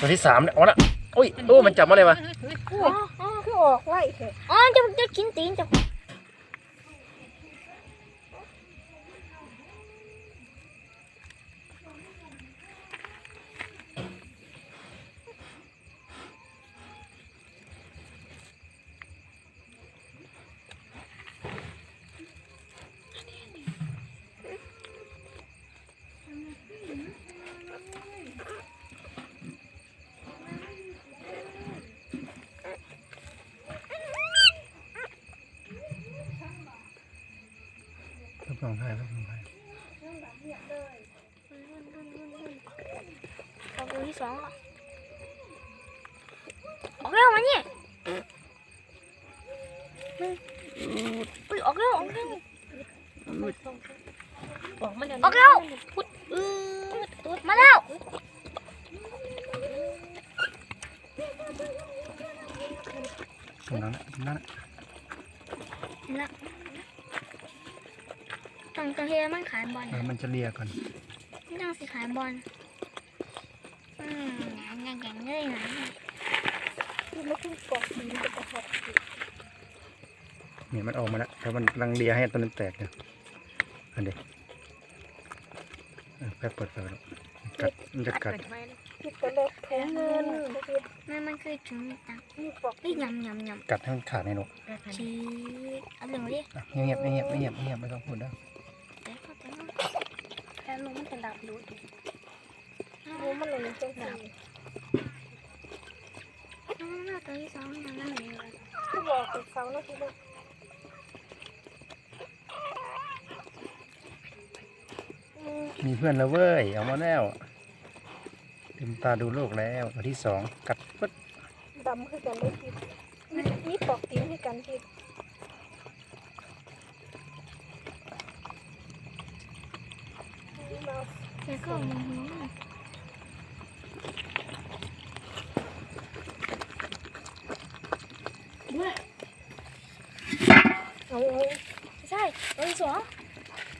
ตัวที่สามเนี่ยอ๋อละโอ้ยโอ้มันจับมาเลยวะอ๋อคือออกไล่เถอะอ๋อจะจะกินตีนจะ รับรองให้รับรองให้เอาตัวที่สองก่ออกแล้วมาเนี่ยอุ้ยออกแล้วออกแล้วบอกมันเดี๋ยวออกแล้วพุดอือมาแล้วนั้นน่ะตรงนั้น ต้องต้องเฮมันขายบอลเออมันจะเลียก่อนต้องสิขายบอลอืมอย่างอย่างเลยนะที่ไม่ขึ้นกล่องสีมันจะหกเนี่ยมันออกมาแล้วแต่มันกำลังเลียให้ตัวนั้นแตกเนี่ยอันเดียวแป๊บเปิดไฟแล้วกัดมันจะกัดที่ตัวเล็กถุงเงินเมื่อกี้นั่นมันคือถุงตังนี่ปอกนี่ยำยำยกัดให้มันขาดในนกำชีสเอาหนึ่งดิอะเงียบๆเงียบๆเงียบๆเงียบๆไม่ต้องพูดนะเดี๋ยวเขาจะนั่ง แค่ลงมันจะดับดูดิรู้มันเลยจะดับนั่งตัวที่สองนั่งนั่งเลยที่บอกติดเสาแล้วที่ลูกมีเพื่อนแล้วเว้ย เอามาแล้วลืมตาดูโลกแล้วตัวที่สองกัดปึ๊ดดำคือกันเลยที่นี่ปอกตีนคือกันที่มา แล้วก็มองหัวเอาเอาใช่ตัวที่สอง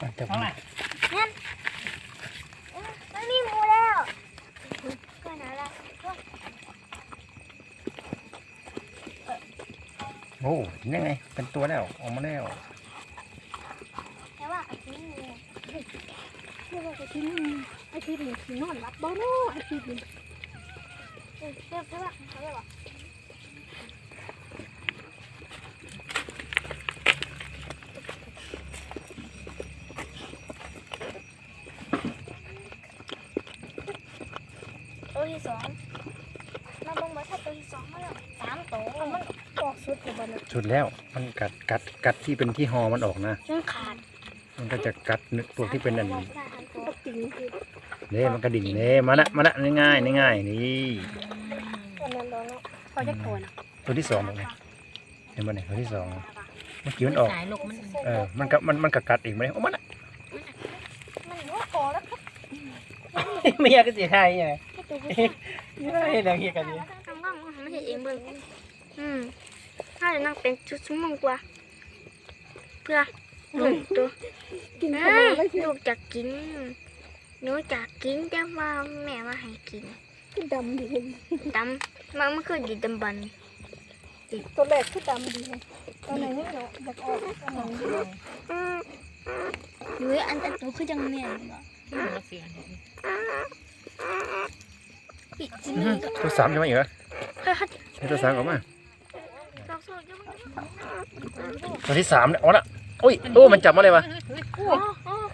อะจับไม่มีหมูแล้วก็นั่นแหละโอ้ยังไงเป็นตัวแล้วออกมาแล้วแต่ว่าอันนี้ หมูเรียกว่าไอ้ที่นี่ไอ้ที่นี่ที่นอนรับบ้านาะไอ้ที่นี่เรียบใช่ป่ะเขาเรียกว่าตัวที่สองเราบังมาถ้าตัวที่สองมาแล้วสามตัวมันออกสุดเลยบ้านะสุดแล้วมันกัดกัดกัดที่เป็นที่หอมันออกนะจนขาด มันก็จะกัดพวกที่เป็นอันสานี้มตัวสามตัว ปอกตีนคือเน่มันกระดิ่งเน่มาละมาละง่ายๆง่ายๆนี่อันนั้นแล้วเนาะเขาจะโกนตัวที่สองบอกไงเห็นไหมเนี่ยตัวที่สองเมื่อกี้มันออก สายลูกมันเออมันก็มันมันกัดกัดอีกไหมโอ้มันอะมันว่าพอแล้วครับไม่อยากจะเสียไทยไงให้ตัวผู้ชายไม่ได้เดี๋ยวเฮียกันดิทำบ้างไม่ใช่เองเบิ่งอืมถ้าจะนั่งเป็นชุดชั่วโมงกว่า เพื่อลูกตัวกินขเอ้นมยไม่ใช่ลูกจะกิน หนูจะกินแต่ว่าแม่ว่าให้กินดำดีดำมันมันคือดีดำบันตัวแรกคือดำดีไงตอนไหนเนี่ยเนาะอยากออกตอนไหนดีหรืออันอันตัวคือจังแม่นบ่ที่หัวเสียงปิดจิอื้อมีหือตัวสามใช่ไหมอีกเหรอเฮ้ยเฮ้ยให้ตัวสามออกมาเราสู้อยู่ตัวที่สามเนี่ยอ๋อละโอ้ยโอ้มันจับมาเลยวะ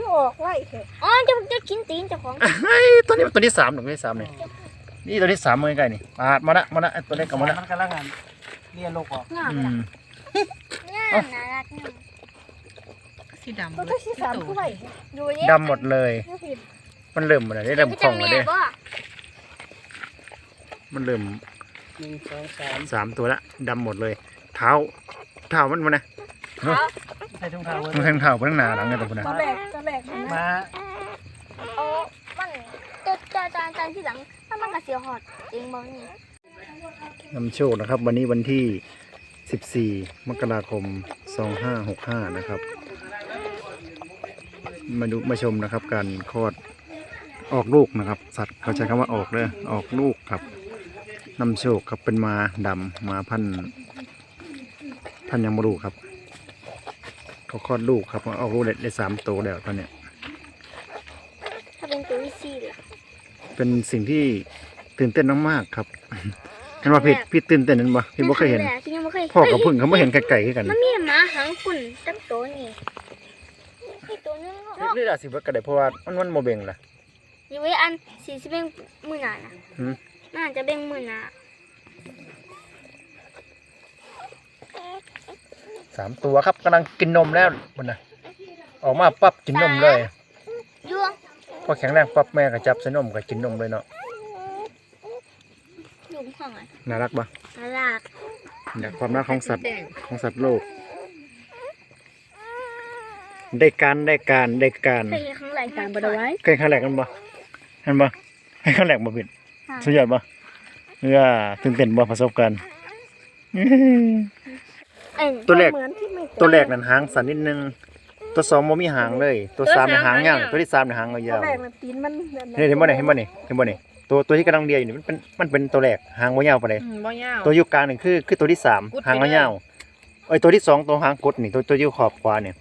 อ๋ออ๋อคือออกไล่เถอะอ๋อจะจะกินตีนเจ้าของเฮ้ยตัวนี้ตัวที่สามหนึ่งตัวที่สามเนี่ยนี่ตัวที่สามมือใกล้นี่ปาดมาละมาละไอ้ตัวเล็กกับมาละมันกำลังงานเรียนลูกออกงามอืมเนี่ยน่ารักเนี่ยสีดำตัวที่สามคือไล่ดูเนี่ยดำหมดเลยนี่ผิดมันเริ่มมาเลยได้เริ่มคล่องมาเลยบ่มันเริ่ม หนึ่งสองสามสามตัวละดำหมดเลย เท้า เท้ามันมันนะใส่ถุงเท้ามันทั้งเท้าทั้งหน้าหลังไงตัวพุ่นนะตัวแรกตัวแรกมันมาโอ้มันจะจะจานจานที่หลังถ้ามันก็เสียหอดเองบ่นี่นำโชคนะครับ วันนี้วันที่ 14 มกราคม 2565 นะครับ มาดูมาชมนะครับ การคลอดออกลูกนะครับ สัตว์เขาใช้คำว่าออกเลยออกลูกครับ นำโชคครับเป็นมาดำมาพันธุ์พันธุ์ยังบรูครับเขาคลอดลูกครับออกลูกได้ได้สามตัวแล้วตอนเนี้ยถ้าเป็นตัวที่สี่ล่ะเป็นสิ่งที่ตื่นเต้นมากๆครับเห็นว่าพี่พี่ตื่นเต้นนั่นปะพี่บ่เคยเห็นครั้งแรกที่ยังไม่เคยพ่อกับพึ่งเขาไม่เห็นไก่ๆกันมันมีหมาหางขุ่นตั้งตัวนี่ไอตัวนึงเนาะนี่อาจสิบ่กระไดเพราะว่ามันมันโมเบงล่ะอยู่ไว้อันสี่สิบเบ่งมือหนานะหืม น่าจะเบ่งมือหนาสามตัวครับกำลังกินนมแล้วมันนะออกมาปั๊บกินนมเลยยวงพอแข็งแรงปั๊บแม่ก็จับใส่นมก็กินนมเลยเนาะยุงข้างอะน่ารักปะน่ารักอยากความรักของสัตว์ของสัตว์โลก ได้การได้การได้การเคยเห็นข้างหลังการบไดไว้เคยขั้นแรกกันปะเห็นปะให้ขั้นแรกมาผิด สุดยอดปะเออตื่นเต้นปะประสบการณ์เอ็นตัวแรกเหมือนที่ไม่ตัวแรกนั่นหางสั้นนิดนึง ตัวสองโมมีหางเลย ตัวสามเนี่ยหางยาวตัวที่สามเนี่ยหางยาวตัวแรกมันตีนมันเห็นเห็นบ่เนี่ยเห็นบ่เนี่ยเห็นบ่เนี่ยตัวตัวที่กำลังเดียอยู่นี่มันเป็นมันเป็นตัวแรกหางบ่ยาวปานใดอืมบ่ยาวตัวอยู่กลางนี่คือคือตัวที่สามกุดไปหางเลยยาวเอ้ยตัวที่สองตัวหางกดนี่ตัวตัวอยู่ขอบขวาเนี่ย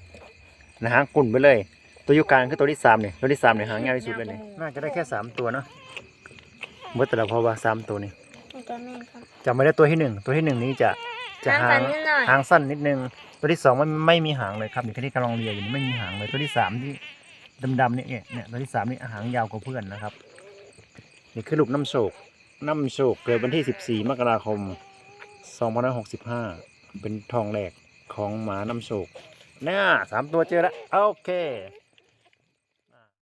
นะหางกุ่นไปเลย ตัวอยู่กลางคือตัวที่สามเนี่ยตัวที่สามเนี่ยหางยาวที่สุดเลยเนี่ยน่าจะได้แค่สามตัวเนาะ เมื่อแต่ละพอว่าสามตัวนี่ตัวแม่ครับจำไม่ได้ตัวที่หนึ่งตัวที่หนึ่งนี้จะจะหางหางสั้นนิดหน่อยหางสั้นนิดนึงตัวที่สองไม่ไม่มีหางเลยครับนี่ที่กำลังเรียอยู่นี่ไม่มีหางเลยตัวที่สามที่ดำๆเนี่ยเนี่ยตัวที่สามนี่หางยาวกว่าเพื่อนนะครับ นี่คือลูกน้ำโศกน้ำโศกเกิดวันที่14มกราคม2565เป็นทองแหลกของหมาน้ำโศกน่าสามตัวเจอแล้วโอเค